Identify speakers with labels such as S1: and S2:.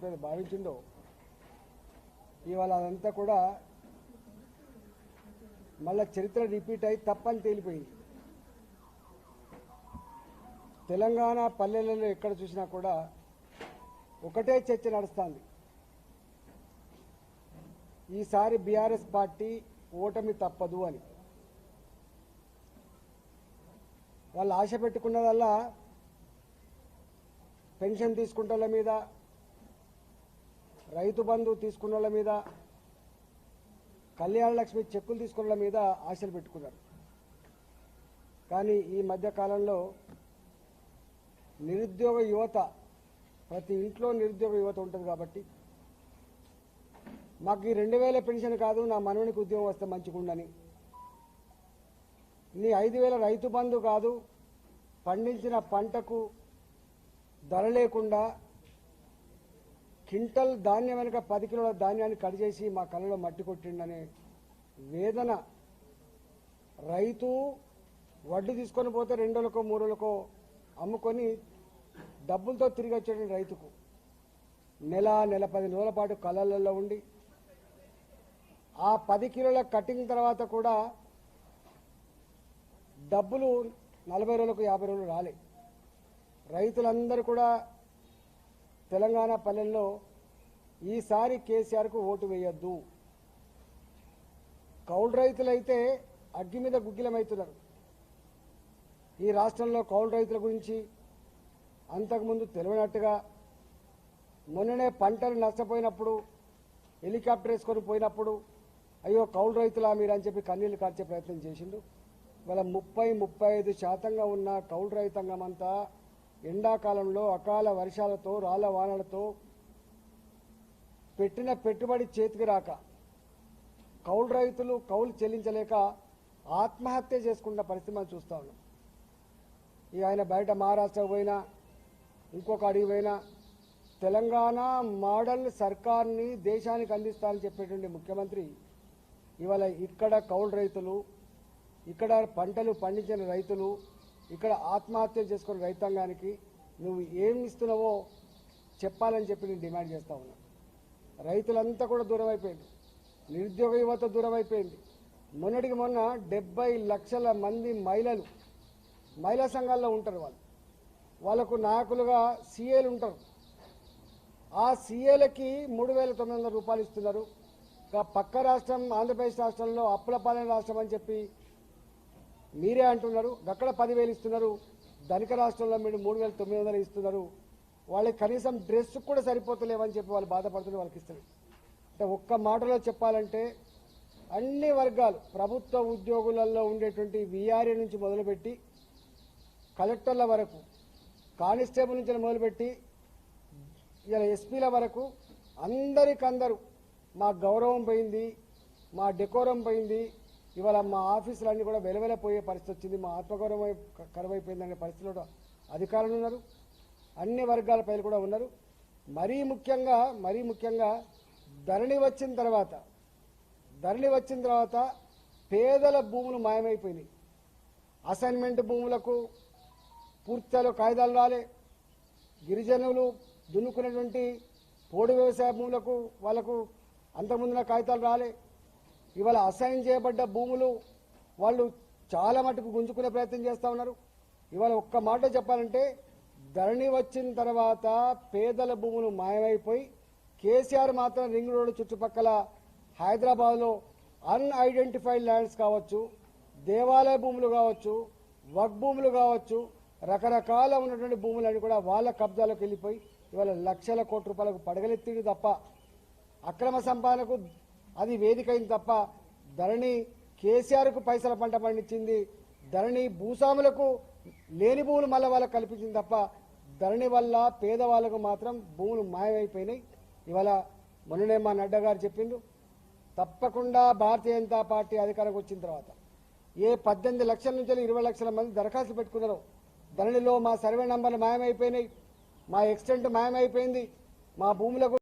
S1: భావించిందో ఇవాళ అదంతా కూడా మళ్ళా చరిత్ర రిపీట్ అయి తప్పని తేలిపోయింది. తెలంగాణ పల్లెలలో ఎక్కడ చూసినా కూడా ఒకటే చర్చ నడుస్తుంది. ఈసారి బీఆర్ఎస్ పార్టీ ఓటమి తప్పదు అని. వాళ్ళు ఆశ పెట్టుకున్నదల్లా పెన్షన్ తీసుకుంటాల మీద రైతు బంధు తీసుకున్న వాళ్ళ మీద కళ్యాణ లక్ష్మి చెక్కులు తీసుకున్న మీద ఆశలు పెట్టుకున్నారు. కానీ ఈ మధ్య కాలంలో నిరుద్యోగ యువత ప్రతి ఇంట్లో నిరుద్యోగ యువత ఉంటుంది కాబట్టి మాకు ఈ రెండు వేల పెన్షన్ కాదు నా మనవనికి ఉద్యోగం వస్తే మంచిగుండని నీ ఐదు వేల రైతు బంధు కాదు పండించిన పంటకు ధర లేకుండా క్వింటల్ ధాన్యం వెనుక పది కిలోల ధాన్యాన్ని కట్ చేసి మా కళ్ళలో మట్టి కొట్టిండనే వేదన. రైతు వడ్డు తీసుకొని పోతే రెండు రోజులకో అమ్ముకొని డబ్బులతో తిరిగి వచ్చేటువంటి రైతుకు. నెల నెల పది రోజుల పాటు కళ్ళల్లో ఉండి ఆ పది కిలోల కటింగ్ తర్వాత కూడా డబ్బులు నలభై రోజులకు యాభై రోజులు రాలే. రైతులందరూ కూడా తెలంగాణ పల్లెల్లో ఈసారి కేసీఆర్కు ఓటు వేయొద్దు. కౌలు రైతులైతే అగ్గి మీద గుగ్గిలమవుతున్నారు. ఈ రాష్ట్రంలో కౌలు రైతుల గురించి అంతకుముందు తెలియనట్టుగా మొన్ననే పంటలు నష్టపోయినప్పుడు హెలికాప్టర్ వేసుకొని పోయినప్పుడు అయ్యో కౌలు రైతులా మీరని చెప్పి కన్నీళ్ళు కార్చే ప్రయత్నం చేసిండు. వాళ్ళ ముప్పై ముప్పై ఐదు శాతంగా ఉన్న కౌలు రైతాంగం అంతా ఎండాకాలంలో అకాల వర్షాలతో రాళ్ళ వానలతో పెట్టిన పెట్టుబడి చేతికి రాక కౌలు రైతులు కౌలు చెల్లించలేక ఆత్మహత్య చేసుకున్న పరిస్థితి మనం చూస్తా ఉన్నాం. ఇక ఆయన బయట మహారాష్ట్రకు పోయినా ఇంకొక అడిగి పోయినా తెలంగాణ మోడల్ సర్కార్ని దేశానికి అందిస్తానని చెప్పేటువంటి ముఖ్యమంత్రి ఇవాళ ఇక్కడ కౌలు రైతులు ఇక్కడ పంటలు పండించిన రైతులు ఇక్కడ ఆత్మహత్యలు చేసుకున్న రైతాంగానికి నువ్వు ఏమి ఇస్తున్నావో చెప్పాలని చెప్పి నేను డిమాండ్ చేస్తా ఉన్నా. రైతులంతా కూడా దూరం అయిపోయింది. నిరుద్యోగ యువత దూరం అయిపోయింది. మొన్నటికి మొన్న డెబ్బై లక్షల మంది మహిళలు మహిళా సంఘాల్లో ఉంటారు వాళ్ళు. వాళ్ళకు నాయకులుగా సీఏలు ఉంటారు. ఆ సీఏలకి మూడు వేల తొమ్మిది వందల రూపాయలు ఇస్తున్నారు. పక్క రాష్ట్రం ఆంధ్రప్రదేశ్ రాష్ట్రంలో అప్పులపాలెం రాష్ట్రం అని చెప్పి మీరే అంటున్నారు అక్కడ పదివేలు ఇస్తున్నారు ధనిక రాష్ట్రంలో మీరు మూడు వేల తొమ్మిది వందలు ఇస్తున్నారు వాళ్ళకి కనీసం డ్రెస్ కూడా సరిపోతలేవని చెప్పి వాళ్ళు బాధపడుతున్నారు వాళ్ళకి ఇస్తారు అంటే ఒక్క మాటలో చెప్పాలంటే అన్ని వర్గాలు ప్రభుత్వ ఉద్యోగులలో ఉండేటువంటి విఆర్ఏ నుంచి మొదలుపెట్టి కలెక్టర్ల వరకు కానిస్టేబుల్ నుంచి మొదలుపెట్టి ఇలా ఎస్పీల వరకు అందరికందరూ మా గౌరవం పోయింది మా డెకోరం పోయింది ఇవాళ మా ఆఫీసులన్నీ కూడా వెలవెలపోయే పరిస్థితి వచ్చింది. మా ఆత్మగౌరవం కరువైపోయిందనే పరిస్థితిలో అధికారులు ఉన్నారు. అన్ని వర్గాల ప్రజలు కూడా ఉన్నారు. మరీ ముఖ్యంగా మరీ ముఖ్యంగా ధరణి వచ్చిన తర్వాత ధరణి వచ్చిన తర్వాత పేదల భూములు మాయమైపోయినాయి. అసైన్మెంట్ భూములకు పూర్తిలో కాగితాలు రాలే. గిరిజనులు దున్నుకునేటువంటి పోడు వ్యవసాయ భూములకు వాళ్ళకు అంతకుముందున కాగితాలు రాలే. ఇవాళ అసైన్ చేయబడ్డ భూములు వాళ్ళు చాలా మటుకు గుంజుకునే ప్రయత్నం చేస్తూ ఉన్నారు. ఇవాళ ఒక్క మాట చెప్పాలంటే ధరణి వచ్చిన తర్వాత పేదల భూములు మాయమైపోయి కేసీఆర్ మాత్రం రింగ్ రోడ్డు చుట్టుపక్కల హైదరాబాద్లో అన్ఐడెంటిఫైడ్ ల్యాండ్స్ కావచ్చు దేవాలయ భూములు కావచ్చు వక్ భూములు కావచ్చు రకరకాల ఉన్నటువంటి భూములన్నీ కూడా వాళ్ళ కబ్జాలోకి వెళ్ళిపోయి ఇవాళ లక్షల కోట్ల రూపాయలకు పడగలెత్తింది తప్ప అక్రమ సంపాదనకు అది వేదిక తప్ప ధరణి కేసీఆర్కు పైసల పంట పండించింది. ధరణి భూస్వాములకు లేని భూములు మళ్ళీ వాళ్ళకు కల్పించింది తప్ప ధరణి వల్ల పేదవాళ్ళకు మాత్రం భూములు మాయమైపోయినాయి. ఇవాళ మొన్ననే మా నడ్డా గారు చెప్పిండు తప్పకుండా భారతీయ జనతా పార్టీ అధికారంకి వచ్చిన తర్వాత ఏ పద్దెనిమిది లక్షల నుంచి ఇరవై లక్షల మంది దరఖాస్తులు పెట్టుకున్నారు ధరణిలో మా సర్వే నంబర్లు మాయమైపోయినాయి మా ఎక్స్టెంట్ మాయమైపోయింది మా భూములకు